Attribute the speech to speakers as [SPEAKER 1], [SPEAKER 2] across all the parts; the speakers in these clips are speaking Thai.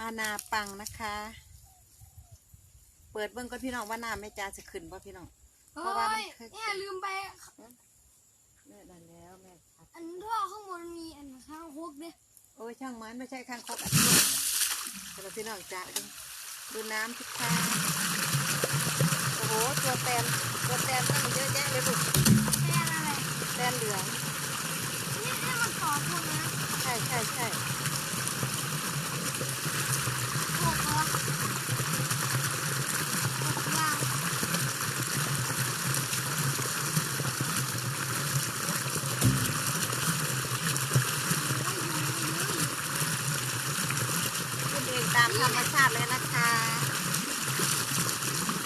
[SPEAKER 1] มานาปังนะคะ เปิดเบิ้งก็พี่น้องว่าน้ำแม่จ้าจะขึ้นป่ะพี่น้อง
[SPEAKER 2] โอ้
[SPEAKER 1] เพราะว่ามัน
[SPEAKER 2] ย
[SPEAKER 1] เคย
[SPEAKER 2] เนี่ยลืมไป
[SPEAKER 1] แม่ได้แล้วแม่ครับ
[SPEAKER 2] อันท่อข้างบนมีอันข้างคุกด้วย
[SPEAKER 1] โอ้ยช่างมันไม่ใช่ข้างคกอันนี้แต่เราพี่น้องจ้าดูดูน้ำทุกทางโอ้โหตัวแตนตัวแตนตั้งเยอะแยะเลยลูก
[SPEAKER 2] แทนอะไร
[SPEAKER 1] แตนเหลือง
[SPEAKER 2] นี่นี่มันต่อทุนนะ
[SPEAKER 1] ใช่ใช่ใช่
[SPEAKER 2] หกเหรอหกยางโอ้ยอยู่เยอะอยู่
[SPEAKER 1] ขึ้นเอง ตามธรรมชาติเลยนะคะ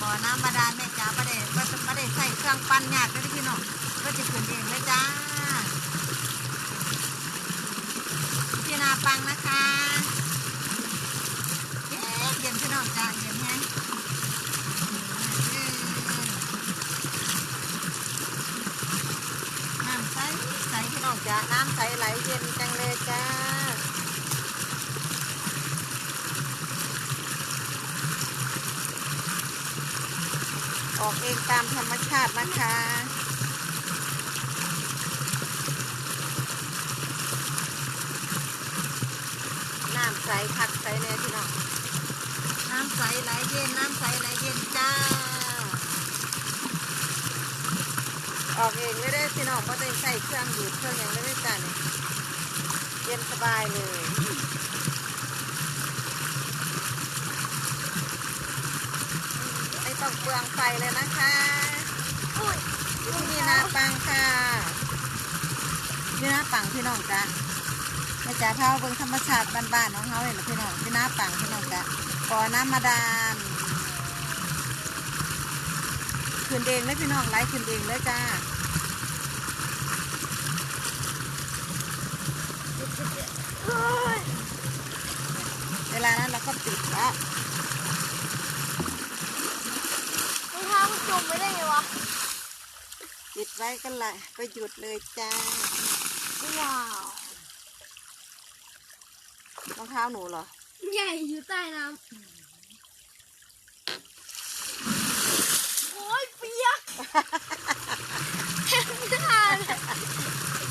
[SPEAKER 1] บ่อน้ำบาดาลแม่จ้าประเดี๋ยวประเดี๋ยวใส่เครื่องปั้นยากเลยพี่น้องก็จะขึ้นเองเลยจ้าพี่นาปังนะคะเย้เย็นพี่น้องจ้าเย็นแฮงน้ำใสใสพี่น้องจ้าน้ำใสไหลเย็นจังเลยจ้า ออกเองตามธรรมชาตินะคะน้ำใสคักใสเนี่ยพี่น้องน้ำใสไหลเย็นน้ำใสไหลเย็นจ้า ออกเองไม่ได้อพี่น้องเพราะได้ใส่เครื่องดูดเครื่องอย่างไม่ได้จ้าเนี่ยเย็นสบายเลย ไม่ต้อง เปลืองไฟเลยนะคะ
[SPEAKER 2] อุ้ย
[SPEAKER 1] อยู่ที่นี่นาปังค่ะนี่นาปังพี่น้องจ้ะแม่จ๋าเท่าเบิ่งธรรมชาติบ้านๆของเขาเห็นพี่น้องที่นาปังพี่น้องจ้ะก่อน้ำมาดานขึ้นเองเลยพี่น้องไล่ขึ้นเองเลยจ้า
[SPEAKER 2] เฮ้ย
[SPEAKER 1] เวลานั้นเราก็ปิดแล้ว
[SPEAKER 2] ร องเท้ามันจมไปได้ไงวะ
[SPEAKER 1] ปิดไว้ก็ละก็หยุดเลยจ้า
[SPEAKER 2] ว้าว
[SPEAKER 1] รองเท้าหนูเหรอ
[SPEAKER 2] ใหญ่อยู่ใต้น้ำโอ้ยเปียกแทบไม่ทัน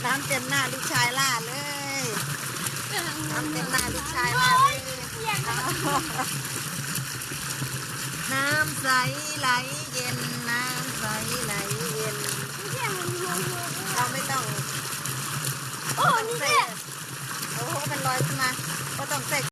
[SPEAKER 1] น้ำเต็มหน้าลูกชายล่าเลย น้ำเต็มหน้าลูกชายล่า
[SPEAKER 2] โอ้
[SPEAKER 1] เลยย
[SPEAKER 2] เปียกอะ
[SPEAKER 1] น้ำใสไหลเย็น น้ำใสไหลเย็น
[SPEAKER 2] ไม่ใช่มันรวมรวม
[SPEAKER 1] เราไม่ต้อง
[SPEAKER 2] โอ้ นี่แหละ
[SPEAKER 1] โอ้โหมันลอยขึ้นมา ก็ต้องใส่